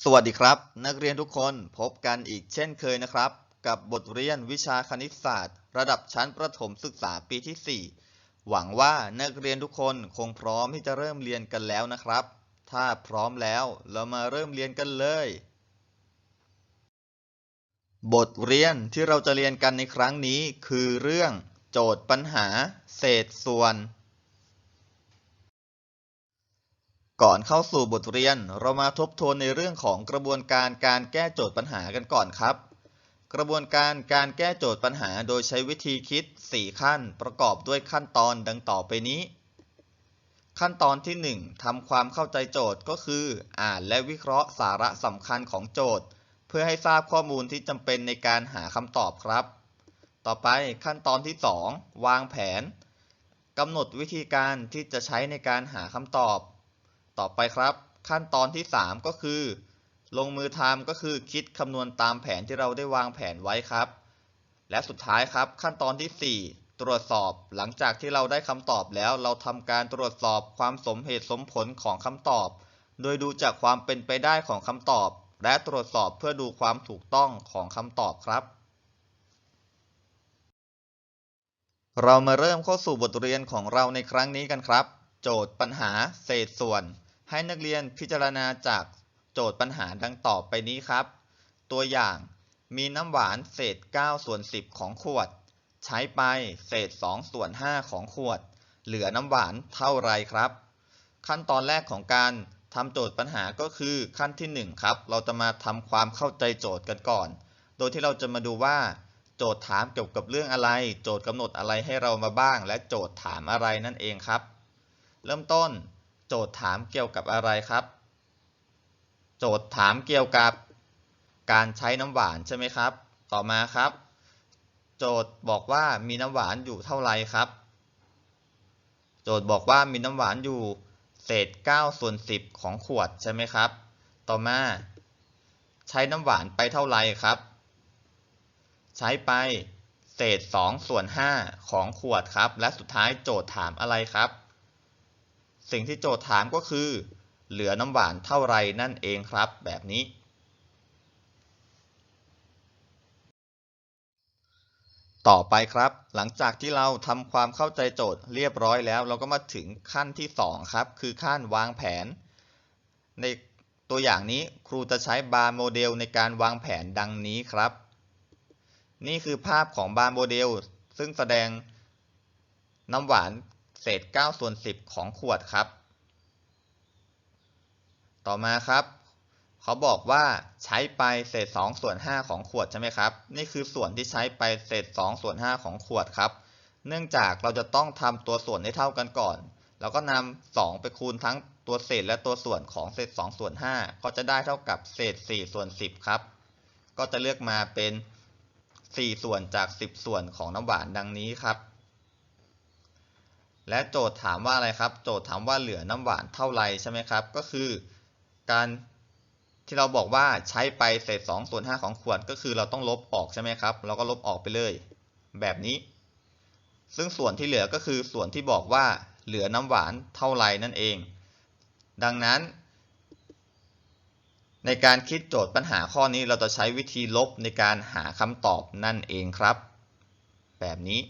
สวัสดีครับ นักเรียนทุกคนพบกันอีกเช่นเคยนะครับ กับบทเรียนวิชาคณิตศาสตร์ ระดับชั้นประถมศึกษาปีที่ 4 หวังว่านักเรียนทุกคนคงพร้อมที่จะเริ่มเรียนกันแล้วนะครับ ถ้าพร้อมแล้วเรามาเริ่มเรียนกันเลย บทเรียนที่เราจะเรียนกันในครั้งนี้คือเรื่อง โจทย์ปัญหา เศษส่วน ก่อนเข้าสู่บทเรียน เรามาทบทวนในเรื่องของกระบวนการการแก้โจทย์ปัญหากันก่อนครับ กระบวนการการแก้โจทย์ปัญหาโดยใช้วิธีคิด 4 ขั้น ประกอบด้วยขั้นตอนดังต่อไปนี้ ขั้นตอนที่ 1ทำความเข้าใจโจทย์ก็คือ อ่านและวิเคราะห์สาระสำคัญของโจทย์ เพื่อให้ทราบข้อมูลที่จำเป็นในการหาคำตอบครับ ต่อไปขั้นตอนที่ 2 วางแผนกำหนดวิธีการที่จะใช้ในการหาคำตอบ ต่อไปครับ ขั้นตอนที่ 3 ก็คือ ลงมือทำก็คือคิดคำนวณตามแผนที่เราได้วางแผนไว้ครับ และสุดท้ายครับ ขั้นตอนที่ 4 ตรวจสอบ หลังจากที่เราได้คำตอบแล้ว เราทำการตรวจสอบความสมเหตุสมผลของคำตอบ โดยดูจากความเป็นไปได้ของคำตอบ และตรวจสอบเพื่อดูความถูกต้องของคำตอบครับเรามาเริ่มเข้าสู่บทเรียนของเราในครั้งนี้กันครับ โจทย์ปัญหาเศษส่วน ให้นักเรียนพิจารณาจากโจทย์ปัญหาดังต่อไปนี้ครับ ตัวอย่างมีน้ำหวานเศษ 9 ส่วน 10 ของขวด ใช้ไปเศษ 2 ส่วน 5 ของขวด เหลือน้ำหวานเท่าไรครับ ขั้นตอนแรกของการทำโจทย์ปัญหาก็คือขั้นที่ 1 ครับ เราจะมาทำความเข้าใจโจทย์กันก่อน โดยที่เราจะมาดูว่า โจทย์ถามเกี่ยวกับเรื่องอะไร โจทย์กำหนดอะไรให้เรามาบ้าง และโจทย์ถามอะไรนั่นเองครับ เริ่มต้น โจทย์ถามเกี่ยวกับอะไรครับ โจทย์ถามเกี่ยวกับการใช้น้ำหวานใช่ไหมครับ ต่อมาครับ โจทย์บอกว่ามีน้ำหวานอยู่เท่าไรครับ โจทย์บอกว่ามีน้ำหวานอยู่เศษ9ส่วน10 ของขวดใช่ไหมครับ ต่อมา ใช้น้ำหวานไปเท่าไรครับ ใช้ไปเศษ2ส่วน5ของขวดครับ และสุดท้ายโจทย์ถามอะไรครับ สิ่งที่โจทย์ถามก็คือ เหลือน้ำหวานเท่าไรนั่นเองครับ แบบนี้ ต่อไปครับ หลังจากที่เราทำความเข้าใจโจทย์เรียบร้อยแล้ว เราก็มาถึงขั้นที่ 2 ครับ คือขั้นวางแผน ในตัวอย่างนี้ครูจะใช้บาร์โมเดลในการวางแผนดังนี้ครับ นี่คือภาพของบาร์โมเดลซึ่งแสดงน้ำหวาน เศษ9ส่วน10 ของขวดครับ ต่อมาครับเขาบอกว่าใช้ไปเศษ2ส่วน5ของขวดใช่ไหมครับ นี่คือส่วนที่ใช้ไปเศษ2ส่วน5ของขวดครับ เนื่องจากเราจะต้องทำตัวส่วนให้เท่ากันก่อนเราก็นำ2ไปคูณทั้งตัวเศษและตัวส่วนของเศษ2ส่วน5ก็จะได้เท่ากับเศษ4ส่วน10 ครับ ก็จะเลือกมาเป็น 4 ส่วนจาก 10 ส่วนของน้ำหวานดังนี้ครับ และโจทย์ถามว่าอะไรครับ โจทย์ถามว่าเหลือน้ำหวานเท่าไรใช่ไหมครับ ก็คือการที่เราบอกว่าใช้ไปเศษ2ส่วน5ของขวดก็คือเราต้องลบออกใช่ไหมครับ เราก็ลบออกไปเลย แบบนี้ ซึ่งส่วนที่เหลือก็คือส่วนที่บอกว่าเหลือน้ำหวานเท่าไรนั่นเอง ดังนั้น ในการคิดโจทย์ปัญหาข้อนี้เราจะใช้วิธีลบในการหาคำตอบนั่นเองครับ แบบนี้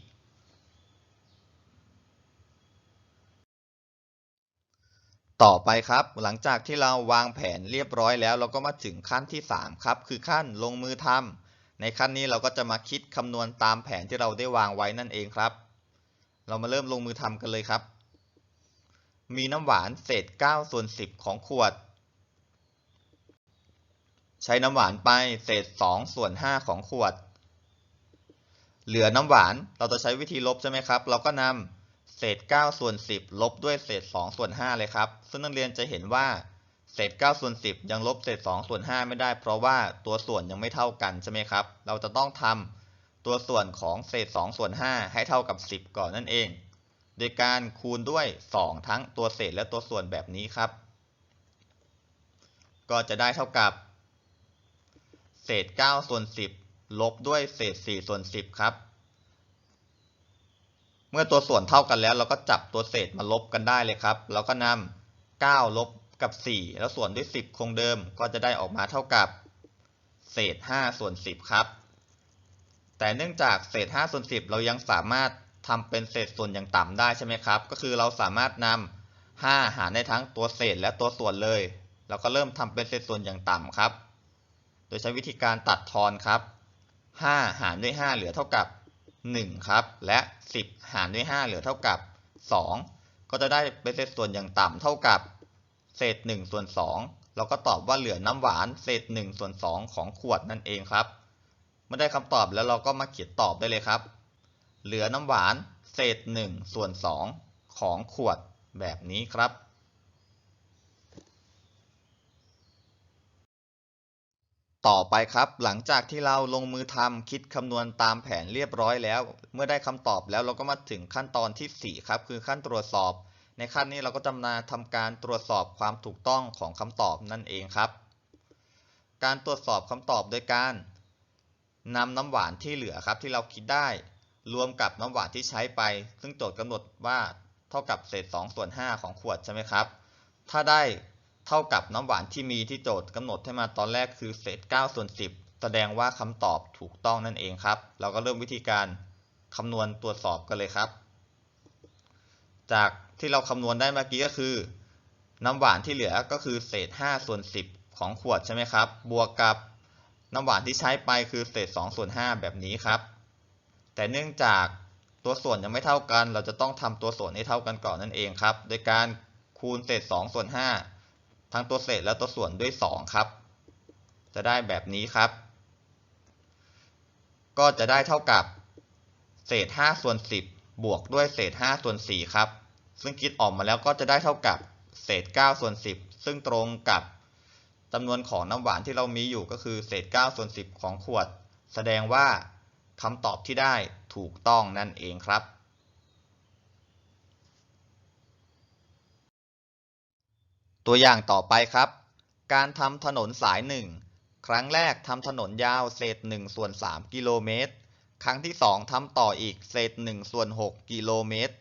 ต่อไปครับหลังจากที่เราวางแผนเรียบร้อยแล้ว เราก็มาถึงขั้นที่ 3 ครับ คือขั้นลงมือทำในขั้นนี้เราก็จะมาคิดคำนวณตามแผนที่เราได้วางไว้นั่นเองครับ เรามาเริ่มลงมือทำกันเลยครับ มีน้ำหวานเศษ9ส่วน10 ของขวด ใช้น้ำหวานไปเศษ2ส่วน5ของขวด เหลือน้ำหวานเราจะใช้วิธีลบใช่ไหมครับ เราก็นำ เศษ9ส่วน10 ลบด้วยเศษ2ส่วน5เลยครับ ซึ่งนักเรียนจะเห็นว่าเศษ9ส่วน10 ยังลบเศษ2ส่วน5ไม่ได้ เพราะว่าตัวส่วนยังไม่เท่ากันใช่ไหมครับ เราจะต้องทำตัวส่วนของเศษ2ส่วน5ให้เท่ากับ 10 ก่อนนั่นเอง โดยการคูณด้วย 2 ทั้งตัวเศษและตัวส่วนแบบนี้ครับ ก็จะได้เท่ากับ เศษ9ส่วน10 ลบด้วยเศษ4ส่วน10 ครับ เมื่อตัวส่วนเท่ากันแล้ว เราก็จับตัวเศษมาลบกันได้เลยครับเราก็นำ9ลบกับ 4 แล้วส่วนด้วย 10 คงเดิมก็จะได้ออกมาเท่ากับเศษ 5 ส่วน 10 ครับ แต่เนื่องจากเศษ 5 ส่วน 10 เรายังสามารถทำเป็นเศษส่วนอย่างต่ำได้ใช่ไหมครับ ก็คือเราสามารถนำ5 หารได้ทั้งตัวเศษและตัวส่วนเลย เราก็เริ่มทำเป็นเศษส่วนอย่างต่ำครับ โดยใช้วิธีการตัดทอนครับ 5 หารด้วย 5 เหลือเท่ากับ 1 ครับ และ 10 หารด้วย 5 เหลือเท่ากับ 2 ก็จะได้เป็นเศษส่วนอย่างต่ำเท่ากับ เศษ 1 ส่วน 2 เราก็ตอบว่าเหลือน้ำหวานเศษ 1 ส่วน 2 ของขวดนั่นเองครับเมื่อได้คำตอบแล้วเราก็มาเขียนตอบได้เลยครับ เหลือน้ำหวานเศษ 1 ส่วน 2 ของขวดแบบนี้ครับ ต่อไปครับ หลังจากที่เราลงมือทำคิดคำนวณตามแผนเรียบร้อยแล้ว เมื่อได้คำตอบแล้วเราก็มาถึงขั้นตอนที่ 4 ครับ คือขั้นตรวจสอบ ในขั้นนี้เราก็จะมาทำการตรวจสอบความถูกต้องของคำตอบนั่นเองครับ การตรวจสอบคำตอบโดยการนำน้ำหวานที่เหลือครับที่เราคิดได้ รวมกับน้ำหวานที่ใช้ไป ซึ่งโจทย์กำหนดว่าเท่ากับเศษ2ส่วน5ของขวดใช่ไหมครับ ถ้าได้ เท่ากับน้ำหวานที่มีที่โจทย์กำหนดให้มาตอนแรกคือเศษ9ส่วน10 แสดงว่าคำตอบถูกต้องนั่นเองครับ เราก็เริ่มวิธีการคำนวณตรวจสอบกันเลยครับ จากที่เราคำนวณได้เมื่อกี้ก็คือ น้ำหวานที่เหลือก็คือเศษ5ส่วน10 ของขวดใช่ไหมครับ บวกกับน้ำหวานที่ใช้ไปคือเศษ2ส่วน5แบบนี้ครับ แต่เนื่องจากตัวส่วนยังไม่เท่ากัน เราจะต้องทำตัวส่วนให้เท่ากันก่อนนั่นเองครับ โดยการคูณเศษ2ส่วน5 ทั้งตัวเศษและตัวส่วนด้วย 2 ครับ จะได้แบบนี้ครับ ก็จะได้เท่ากับเศษ 5 ส่วน 10 บวกด้วยเศษ 5 ส่วน 4 ครับ ซึ่งคิดออกมาแล้วก็จะได้เท่ากับเศษ 9 ส่วน 10 ซึ่งตรงกับจำนวนของน้ำหวานที่เรามีอยู่ก็คือเศษ 9 ส่วน 10 ของขวด แสดงว่าคำตอบที่ได้ถูกต้องนั่นเองครับ ตัวอย่างต่อไปครับ การทำถนนสาย 1 ครั้งแรกทำถนนยาวเศษ1ส่วน3กิโลเมตร ครั้งที่ 2ทำต่ออีกเศษ1ส่วน6กิโลเมตร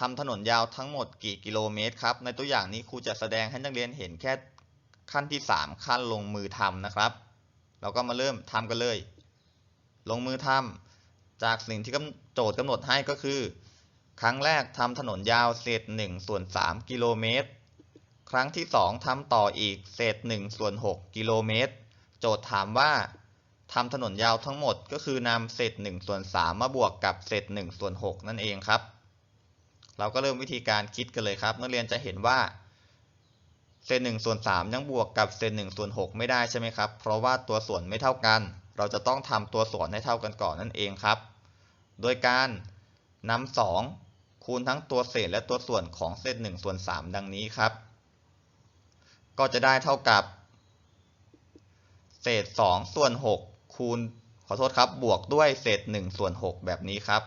ทำถนนยาวทั้งหมดกี่กิโลเมตรครับ ในตัวอย่างนี้ครูจะแสดงให้นักเรียนเห็นแค่ขั้นที่ 3 ขั้นลงมือทำนะครับ เราก็มาเริ่มทำกันเลย ลงมือทำจากสิ่งที่โจทย์กำหนดให้ก็คือ ครั้งแรกทำถนนยาวเศษ1ส่วน3กิโลเมตร ครั้งที่ 2ทำต่ออีกเศษ1ส่วน6กิโลเมตร โจทย์ถามว่าทำถนนยาวทั้งหมดก็คือนำเศษ1ส่วน3มาบวกกับเศษ1ส่วน6นั่นเองครับ เราก็เริ่มวิธีการคิดกันเลยครับนักเรียนจะเห็นว่าเศษ1ส่วน3ยังบวกกับเศษ1ส่วน6ไม่ได้ใช่ไหมครับ เพราะว่าตัวส่วนไม่เท่ากัน เราจะต้องทำตัวส่วนให้เท่ากันก่อนนั่นเองครับ โดยการนำ2คูณทั้งตัวเศษและตัวส่วนของเศษ1ส่วน3ดังนี้ครับ ก็จะได้เท่ากับ เศษ 2 ส่วน 6 คูณ ขอโทษครับ บวกด้วยเศษ 1 ส่วน 6 แบบนี้ครับ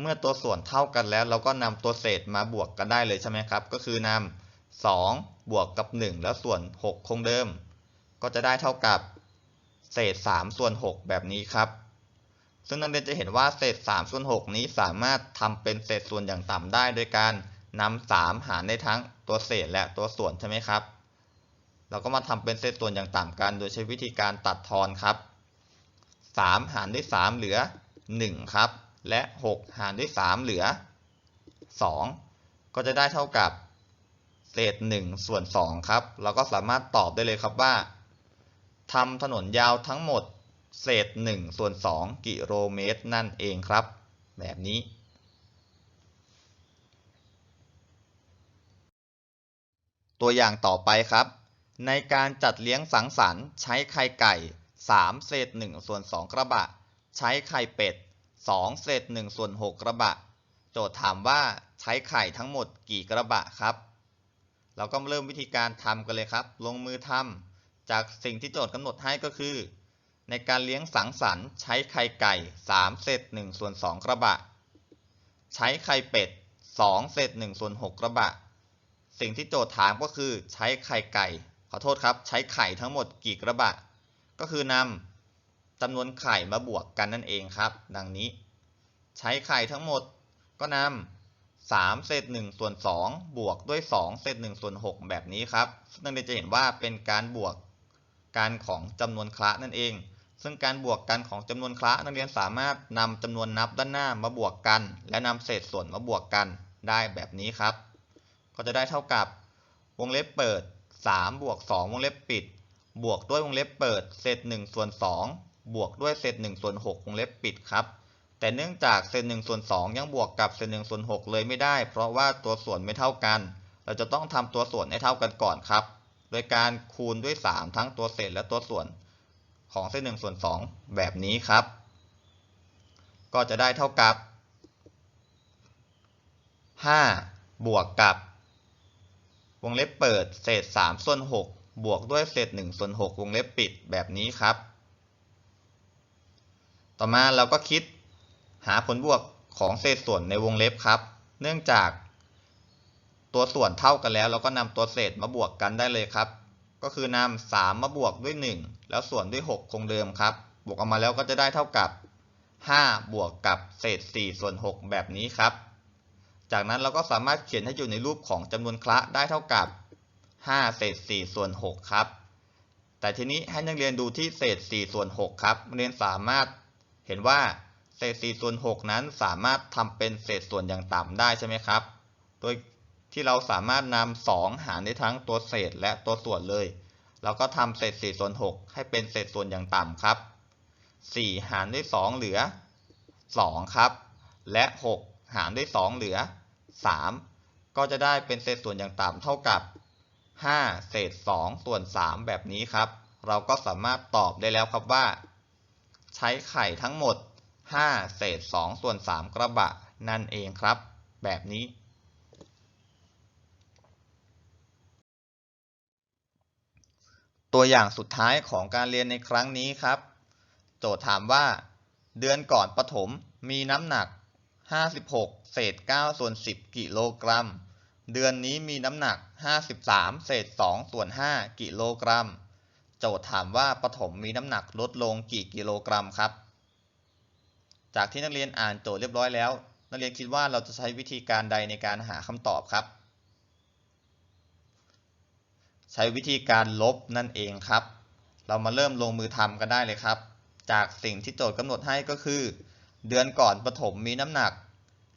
เมื่อตัวส่วนเท่ากันแล้ว เราก็นำตัวเศษมาบวกกันได้เลยใช่ไหมครับ ก็คือนำ2 บวกกับ 1 แล้วส่วน 6 คงเดิม ก็จะได้เท่ากับ เศษ 3 ส่วน 6 แบบนี้ครับซึ่งนักเรียนจะเห็นว่าเศษ3ส่วน6นี้สามารถทำเป็นเศษส่วนอย่างต่ำได้ โดยการนำ3หารได้ทั้งตัวเศษและตัวส่วนใช่ไหมครับ เราก็มาทำเป็นเศษส่วนอย่างต่ำกัน โดยใช้วิธีการตัดทอนครับ 3 หารด้วย 3 เหลือ 1 ครับ และ 6 หารด้วย 3 เหลือ 2 ก็จะได้เท่ากับเศษ 1 ส่วน 2 ครับ เราก็สามารถตอบได้เลยครับว่าทำถนนยาวทั้งหมด เศษ 1 ส่วน 2 กิโลเมตรนั่นเองครับ แบบนี้ตัวอย่างต่อไปครับ ในการจัดเลี้ยงสังสรรค์ ใช้ไข่ไก่ 3 เศษ1ส่วน2กระบะ ใช้ไข่เป็ด 2 เศษ1ส่วน6กระบะ โจทย์ถามว่าใช้ไข่ทั้งหมดกี่กระบะครับ เราก็เริ่มวิธีการทำกันเลยครับ ลงมือทำจากสิ่งที่โจทย์กำหนดให้ก็คือ ในการเลี้ยงสังสรรค์ใช้ไข่ไก่ 3 เศษ1ส่วน2กระบะ ใช้ไข่เป็ด 2 เศษ1ส่วน6กระบะ สิ่งที่โจทย์ถามก็คือใช้ไข่ไก่ อโทษครับ ใช้ไข่ทั้งหมดกี่กระบะ ก็คือนำจำนวนไข่มาบวกกันนั่นเองครับ ดังนี้ ใช้ไข่ทั้งหมดก็น3เศษ1ส่วน2บวกด้วย 2เศษ1ส่วน6แบบนี้ครับ ซึ่งนักเรียนจะเห็นว่าเป็นการบวกกันของจำนวนคละนั่นเอง ซึ่งการบวกกันของจำนวนคละนักเรียนสามารถนำจำนวนนับด้านหน้ามาบวกกัน และนำเศษส่วนมาบวกกันได้แบบนี้ครับ ก็จะได้เท่ากับวงเล็บเปิด 3บวก2วงเล็บปิด บวกด้วยวงเล็บเปิด เศษ1ส่วน2บวกด้วยเศษ1ส่วน6วงเล็บปิดครับ แต่เนื่องจากเศษ1ส่วน2ยังบวกกับเศษ1ส่วน6เลยไม่ได้ เพราะว่าตัวส่วนไม่เท่ากัน เราจะต้องทำตัวส่วนให้เท่ากันก่อนครับ โดยการคูณด้วย 3 ทั้งตัวเศษและตัวส่วนของเศษ1ส่วน2แบบนี้ครับ ก็จะได้เท่ากับ 5 บวกกับ วงเล็บเปิดเศษ3ส่วน6บวกด้วยเศษ1ส่วน6วงเล็บปิดแบบนี้ครับ ต่อมาเราก็คิดหาผลบวกของเศษส่วนในวงเล็บครับ เนื่องจาก ตัวส่วนเท่ากันแล้ว เราก็นำตัวเศษมาบวกกันได้เลยครับ ก็คือนำ3มาบวกด้วย 1 แล้วส่วนด้วย 6 คงเดิมครับ บวกออกมาแล้วก็จะได้เท่ากับ5บวกกับเศษ4ส่วน6แบบนี้ครับ จากนั้นเราก็สามารถเขียนให้อยู่ในรูปของจำนวนคละได้เท่ากับ 5 เศษ 4 ส่วน 6 ครับ แต่ทีนี้ให้นักเรียนดูที่เศษ 4 ส่วน 6 ครับเรียนสามารถเห็นว่าเศษ 4 ส่วน 6 นั้นสามารถทำเป็นเศษส่วนอย่างต่ำได้ใช่ไหมครับ โดยที่เราสามารถนำ2หารได้ทั้งตัวเศษและตัวส่วนเลย เราก็ทำเศษ 4 ส่วน 6 ให้เป็นเศษส่วนอย่างต่ำครับ 4 หารด้วย 2 เหลือ 2 ครับ และ 6 หารด้วย 2 เหลือ 3 ก็จะได้เป็นเศษส่วนอย่างต่ำเท่ากับ 5 เศษ 2 ส่วน 3 แบบนี้ครับ เราก็สามารถตอบได้แล้วครับว่า ใช้ไข่ทั้งหมด 5 เศษ 2 ส่วน 3 กระบะนั่นเองครับ แบบนี้ตัวอย่างสุดท้ายของการเรียนในครั้งนี้ครับ โจทย์ถามว่า เดือนก่อนปฐมมีน้ำหนัก 56เศษ9ส่วน10กิโลกรัม เดือนนี้มีน้ำหนัก53เศษ2ส่วน5กิโลกรัม โจทย์ถามว่าปฐมมีน้ำหนักลดลงกี่กิโลกรัมครับ จากที่นักเรียนอ่านโจทย์เรียบร้อยแล้ว นักเรียนคิดว่าเราจะใช้วิธีการใดในการหาคำตอบครับ ใช้วิธีการลบนั่นเองครับ เรามาเริ่มลงมือทำกันได้เลยครับ จากสิ่งที่โจทย์กำหนดให้ก็คือเดือนก่อนปฐมมีน้ำหนัก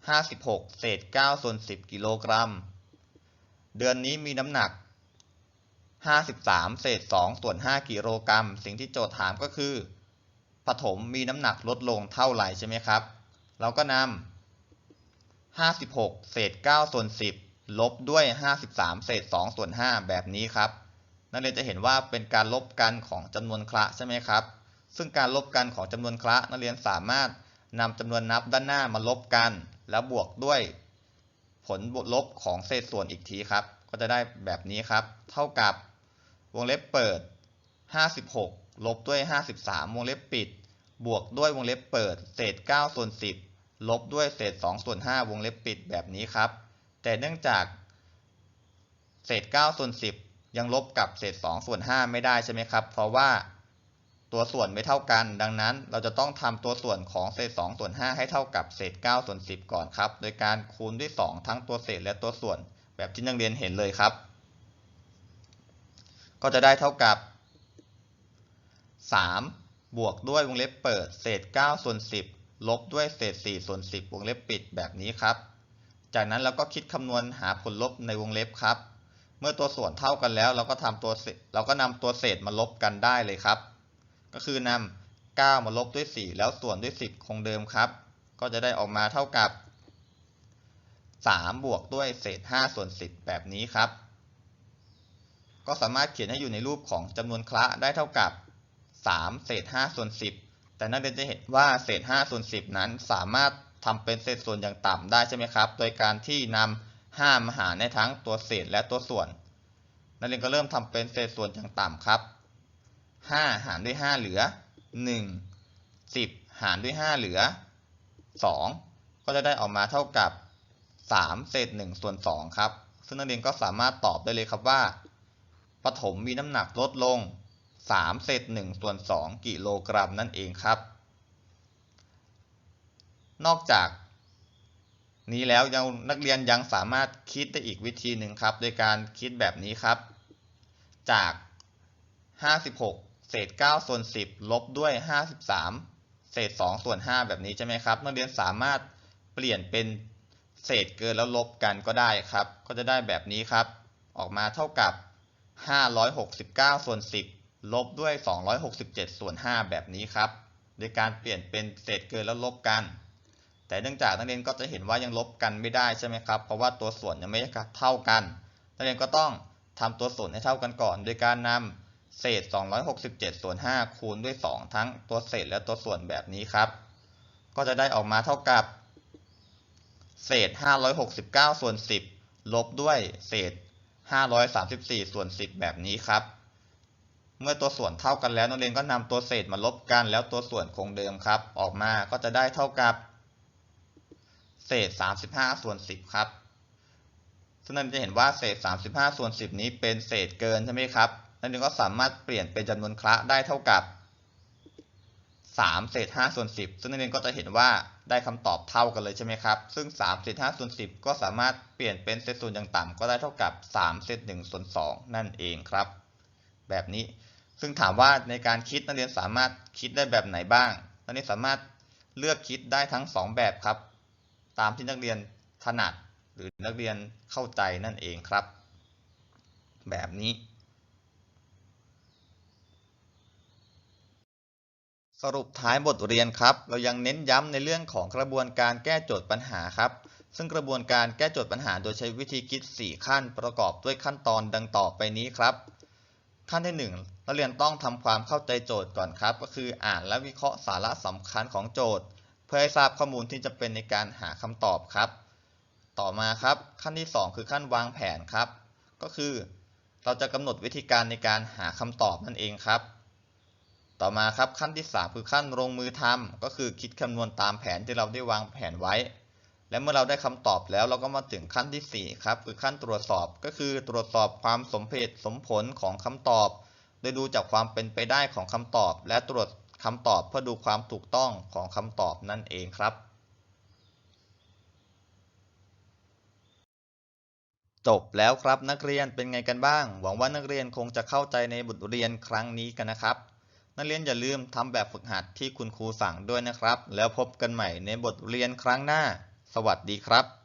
56 เศษ9ส่วน 10 กิโลกรัม เดือนนี้มีน้ำหนัก 53 เศษ2ส่วน 5 กิโลกรัม สิ่งที่โจทย์ถามก็คือปฐมมีน้ำหนักลดลงเท่าไหร่ใช่ไหมครับ เราก็นำ56 เศษ9ส่วน 10 ลบด้วย 53 เศษ2ส่วน 5 แบบนี้ครับ นักเรียนจะเห็นว่าเป็นการลบกันของจำนวนคละใช่ไหมครับ ซึ่งการลบกันของจำนวนคละนักเรียนสามารถนำจำนวนนับด้านหน้ามาลบกัน แล้วบวกด้วยผลบวกลบของเศษส่วนอีกทีครับ ก็จะได้แบบนี้ครับ เท่ากับวงเล็บเปิด 56 ลบด้วย 53 วงเล็บปิด บวกด้วยวงเล็บเปิด เศษ 9 ส่วน 10 ลบด้วยเศษ 2 ส่วน 5 วงเล็บปิดแบบนี้ครับ แต่เนื่องจาก เศษ 9 ส่วน 10 ยังลบกับเศษ 2 ส่วน 5 ไม่ได้ใช่ไหมครับ เพราะว่า ตัวส่วนไม่เท่ากัน ดังนั้นเราจะต้องทำตัวส่วนของเศษ2ส่วน5ให้เท่ากับเศษ9ส่วน10 ก่อนครับ โดยการคูณด้วย 2 ทั้งตัวเศษและตัวส่วน แบบที่นักเรียนเห็นเลยครับ ก็จะได้เท่ากับ 3 บวกด้วยวงเล็บเปิด เศษ9ส่วน10 ลบด้วยเศษ4ส่วน10 วงเล็บปิดแบบนี้ครับ จากนั้นเราก็คิดคำนวณหาผลลบในวงเล็บครับ เมื่อตัวส่วนเท่ากันแล้ว เราก็ทำตัวเราก็นำตัวเศษมาลบกันได้เลยครับ ก็คือนำ9มาลบด้วย 4 แล้วส่วนด้วย 10 คงเดิมครับ ก็จะได้ออกมาเท่ากับ 3 บวกด้วยเศษ 5 ส่วน 10 แบบนี้ครับ ก็สามารถเขียนให้อยู่ในรูปของจำนวนคละได้เท่ากับ 3 เศษ 5 ส่วน 10 แต่นักเรียนจะเห็นว่าเศษ 5 ส่วน 10 นั้นสามารถทำเป็นเศษส่วนอย่างต่ำได้ใช่ไหมครับ โดยการที่นำ5มาหารในทั้งตัวเศษและตัวส่วน นักเรียนก็เริ่มทำเป็นเศษส่วนอย่างต่ำครับ 5 หารด้วย 5 เหลือ 1 10 หารด้วย 5 เหลือ 2 ก็จะได้ออกมาเท่ากับ 3 เศษ1ส่วน2ครับ ซึ่งนักเรียนก็สามารถตอบได้เลยครับว่าปฐมมีน้ำหนักลดลง 3 เศษ1ส่วน2กิโลกรัมนั่นเองครับ นอกจากนี้แล้วยังนักเรียนยังสามารถคิดได้อีกวิธีหนึ่งครับ โดยการคิดแบบนี้ครับ จาก 56 เศษ9ส่วน10 ลบด้วย 53 เศษ2ส่วน 5 แบบนี้ใช่ไหมครับนักเรียนสามารถเปลี่ยนเป็นเศษเกินแล้วลบกันก็ได้ครับ ก็จะได้แบบนี้ครับ ออกมาเท่ากับ 569 ส่วน 10 ลบด้วย 267 ส่วน 5 แบบนี้ครับ โดยการเปลี่ยนเป็นเศษเกินแล้วลบกัน แต่เนื่องจากนักเรียนก็จะเห็นว่ายังลบกันไม่ได้ใช่ไหมครับ เพราะว่าตัวส่วนยังไม่เท่ากัน นักเรียนก็ต้องทำตัวส่วนให้เท่ากันก่อน โดยการนำ เศษ 267 ส่วน 5 คูณด้วย 2 ทั้งตัวเศษและตัวส่วนแบบนี้ครับ ก็จะได้ออกมาเท่ากับ เศษ 569 ส่วน 10 ลบด้วยเศษ 534 ส่วน 10 แบบนี้ครับ เมื่อตัวส่วนเท่ากันแล้วนักเรียนก็นำตัวเศษมาลบกันแล้วตัวส่วนคงเดิมครับ ออกมาก็จะได้เท่ากับ เศษ 35 ส่วน 10 ครับซึ่งนักเรียนจะเห็นว่าเศษ 35 ส่วน 10 นี้เป็นเศษเกินใช่ไหมครับ นักเรียนก็สามารถเปลี่ยนเป็นจำนวนคละได้เท่ากับ 3 เศษ5ส่วน10 ซึ่งนักเรียนก็จะเห็นว่าได้คำตอบเท่ากันเลยใช่ไหมครับ ซึ่ง 3 เศษ5ส่วน10 ก็สามารถเปลี่ยนเป็นเศษส่วนอย่างต่ำก็ได้เท่ากับ 3 เศษ1ส่วน2นั่นเองครับ แบบนี้ ซึ่งถามว่าในการคิดนักเรียนสามารถคิดได้แบบไหนบ้าง นักเรียนสามารถเลือกคิดได้ทั้ง 2 แบบครับ ตามที่นักเรียนถนัดหรือนักเรียนเข้าใจนั่นเองครับ แบบนี้ สรุปท้ายบทเรียนครับ เรายังเน้นย้ำในเรื่องของกระบวนการแก้โจทย์ปัญหาครับ ซึ่งกระบวนการแก้โจทย์ปัญหาโดยใช้วิธีคิด 4 ขั้นประกอบด้วยขั้นตอนดังต่อไปนี้ครับ ขั้นที่1นักเรียนต้องทำความเข้าใจโจทย์ก่อนครับ ก็คืออ่านและวิเคราะห์สาระสำคัญของโจทย์ เพื่อให้ทราบข้อมูลที่จะเป็นในการหาคำตอบครับ ต่อมาครับ ขั้นที่ 2 คือขั้นวางแผนครับ ก็คือ เราจะกำหนดวิธีการในการหาคำตอบนั่นเองครับ ต่อมาครับขั้นที่ 3 คือขั้นลงมือทำก็คือคิดคำนวณตามแผนที่เราได้วางแผนไว้ และเมื่อเราได้คำตอบแล้วเราก็มาถึงขั้นที่ 4 ครับ คือขั้นตรวจสอบก็คือตรวจสอบความสมเหตุสมผลของคำตอบ โดยดูจากความเป็นไปได้ของคำตอบ และตรวจคำตอบเพื่อดูความถูกต้องของคำตอบนั่นเองครับจบแล้วครับนักเรียนเป็นไงกันบ้าง หวังว่านักเรียนคงจะเข้าใจในบทเรียนครั้งนี้กันนะครับ นักเรียนอย่าลืมทำแบบฝึกหัดที่คุณครูสั่งด้วยนะครับ แล้วพบกันใหม่ในบทเรียนครั้งหน้า สวัสดีครับ